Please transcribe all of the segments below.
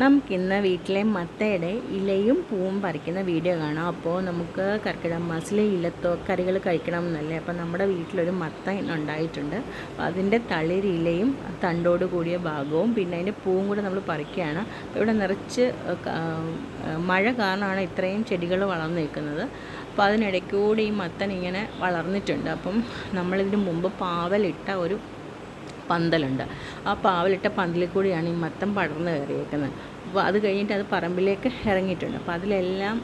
നമുക്കിന്ന് വീട്ടിലെ മത്തയുടെ ഇലയും പൂവും പറിക്കുന്ന വീഡിയോ കാണാം. അപ്പോൾ നമുക്ക് കർക്കിടക മാസത്തിലെ ഇലത്തോ കറികൾ കഴിക്കണം എന്നല്ലേ. അപ്പോൾ നമ്മുടെ വീട്ടിലൊരു മത്ത ഉണ്ടായിട്ടുണ്ട് അപ്പോൾ അതിന്റെ തളിരിലയും തണ്ടോട് കൂടിയ ഭാഗവും പിന്നെ അതിന്റെ പൂവും കൂടെ നമ്മൾ പറിക്കുകയാണ്. അപ്പോൾ ഇവിടെ നിറച്ച് മഴ കാരണമാണ് ഇത്രയും ചെടികൾ വളർന്നു നിൽക്കുന്നത്. അപ്പോൾ അതിനിടയ്ക്കൂടി ഈ മത്തൻ ഇങ്ങനെ വളർന്നിട്ടുണ്ട്. അപ്പം നമ്മളിതിന് മുമ്പ് പാവലിട്ട ഒരു പന്തലുണ്ട്. ആ പാവലിട്ട പന്തലിൽ കൂടിയാണ് ഈ മത്തം പടർന്ന് കയറിയേക്കുന്നത്. അപ്പോൾ അത് കഴിഞ്ഞിട്ട് അത് പറമ്പിലേക്ക് ഇറങ്ങിയിട്ടുണ്ട്. അപ്പോൾ അതിലെല്ലാം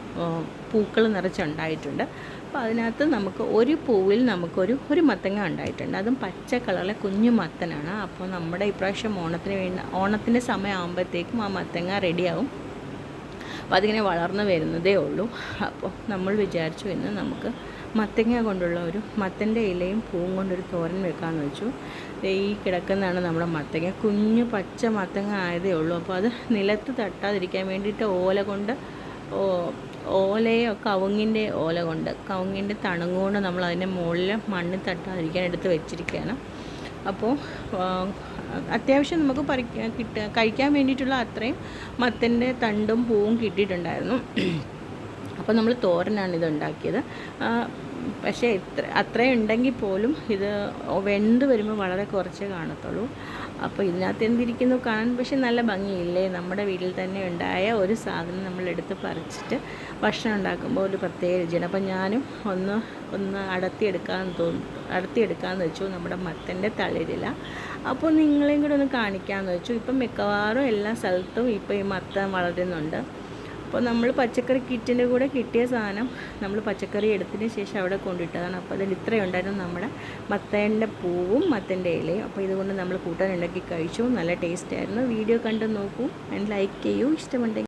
പൂക്കൾ നിറച്ചുണ്ടായിട്ടുണ്ട്. അപ്പോൾ അതിനകത്ത് നമുക്ക് ഒരു പൂവിൽ നമുക്കൊരു ഒരു മത്തങ്ങ ഉണ്ടായിട്ടുണ്ട്. അതും പച്ച കളറിലെ കുഞ്ഞു മത്തനാണ്. അപ്പോൾ നമ്മുടെ ഇപ്രാവശ്യം ഓണത്തിന് വേണ്ട ഓണത്തിന്റെ സമയമാകുമ്പോഴത്തേക്കും ആ മത്തങ്ങ റെഡിയാവും അപ്പോൾ അതിങ്ങനെ വളർന്നു വരുന്നതേ ഉള്ളൂ. അപ്പോൾ നമ്മൾ വിചാരിച്ചു ഇന്ന് നമുക്ക് മത്തങ്ങ കൊണ്ടുള്ള ഒരു മത്തന്റെ ഇലയും പൂവും കൊണ്ടൊരു തോരൻ വെക്കാമെന്ന് വെച്ചു. ഈ കിടക്കുന്നതാണ് നമ്മുടെ മത്തങ്ങ. കുഞ്ഞു പച്ച മത്തങ്ങ ആയതേ ഉള്ളൂ. അപ്പോൾ അത് നിലത്ത് തട്ടാതിരിക്കാൻ വേണ്ടിയിട്ട് ഓല കൊണ്ട് ഓലയോ കവുങ്ങിന്റെ ഓല കൊണ്ട് കവുങ്ങിന്റെ തണുങ്ങുകൊണ്ട് നമ്മൾ അതിന്റെ മുകളിൽ മണ്ണിൽ തട്ടാതിരിക്കാൻ എടുത്ത് വെച്ചിരിക്കുകയാണ്. അപ്പോൾ അത്യാവശ്യം നമുക്ക് പറിക്കാൻ കിട്ട കഴിക്കാൻ വേണ്ടിയിട്ടുള്ള അത്രയും മത്തന്റെ തണ്ടും പൂവും കിട്ടിയിട്ടുണ്ടായിരുന്നു. അപ്പോൾ നമ്മൾ തോരനാണ് ഇത് ഉണ്ടാക്കിയത്. പക്ഷേ ഇത്ര അത്രയും ഉണ്ടെങ്കിൽ പോലും ഇത് വെന്ത് വരുമ്പോൾ വളരെ കുറച്ചേ കാണത്തുള്ളൂ. അപ്പോൾ ഇതിനകത്ത് എന്തിരിക്കുന്നു കാണാൻ? പക്ഷെ നല്ല ഭംഗിയില്ലേ? നമ്മുടെ വീട്ടിൽ തന്നെ ഉണ്ടായ ഒരു സാധനം നമ്മൾ എടുത്ത് പറിച്ചിട്ട് ഭക്ഷണം ഉണ്ടാക്കുമ്പോൾ ഒരു പ്രത്യേക രുചിയാണ്. അപ്പോൾ ഞാനും ഒന്ന് ഒന്ന് അടത്തിയെടുക്കാമെന്ന് തോന്നി അടത്തിയെടുക്കാമെന്ന് വെച്ചു നമ്മുടെ മത്തന്റെ തളിരില. അപ്പോൾ നിങ്ങളെയും കൂടെ ഒന്ന് കാണിക്കാമെന്ന് വെച്ചു. ഇപ്പം മിക്കവാറും എല്ലാ സ്ഥലത്തും ഇപ്പോൾ ഈ മത്തൻ വളരുന്നുണ്ട്. അപ്പോൾ നമ്മൾ പച്ചക്കറി കിറ്റിന്റെ കൂടെ കിട്ടിയ സാധനം നമ്മൾ പച്ചക്കറി എടുത്തതിന് ശേഷം അവിടെ കൊണ്ടിട്ടതാണ്. അപ്പോൾ അതിൽ ഇത്രയും ഉണ്ടായിരുന്നു നമ്മുടെ മത്തേന്റെ പൂവും മത്തന്റെ ഇലയും. അപ്പോൾ ഇതുകൊണ്ട് നമ്മൾ കൂട്ടാൻ ഉണ്ടാക്കി കഴിച്ചു. നല്ല ടേസ്റ്റ് ആയിരുന്നു. വീഡിയോ കണ്ട് നോക്കൂ. ആൻഡ് ലൈക്ക് ചെയ്യൂ. ഇഷ്ടമുണ്ടെങ്കിൽ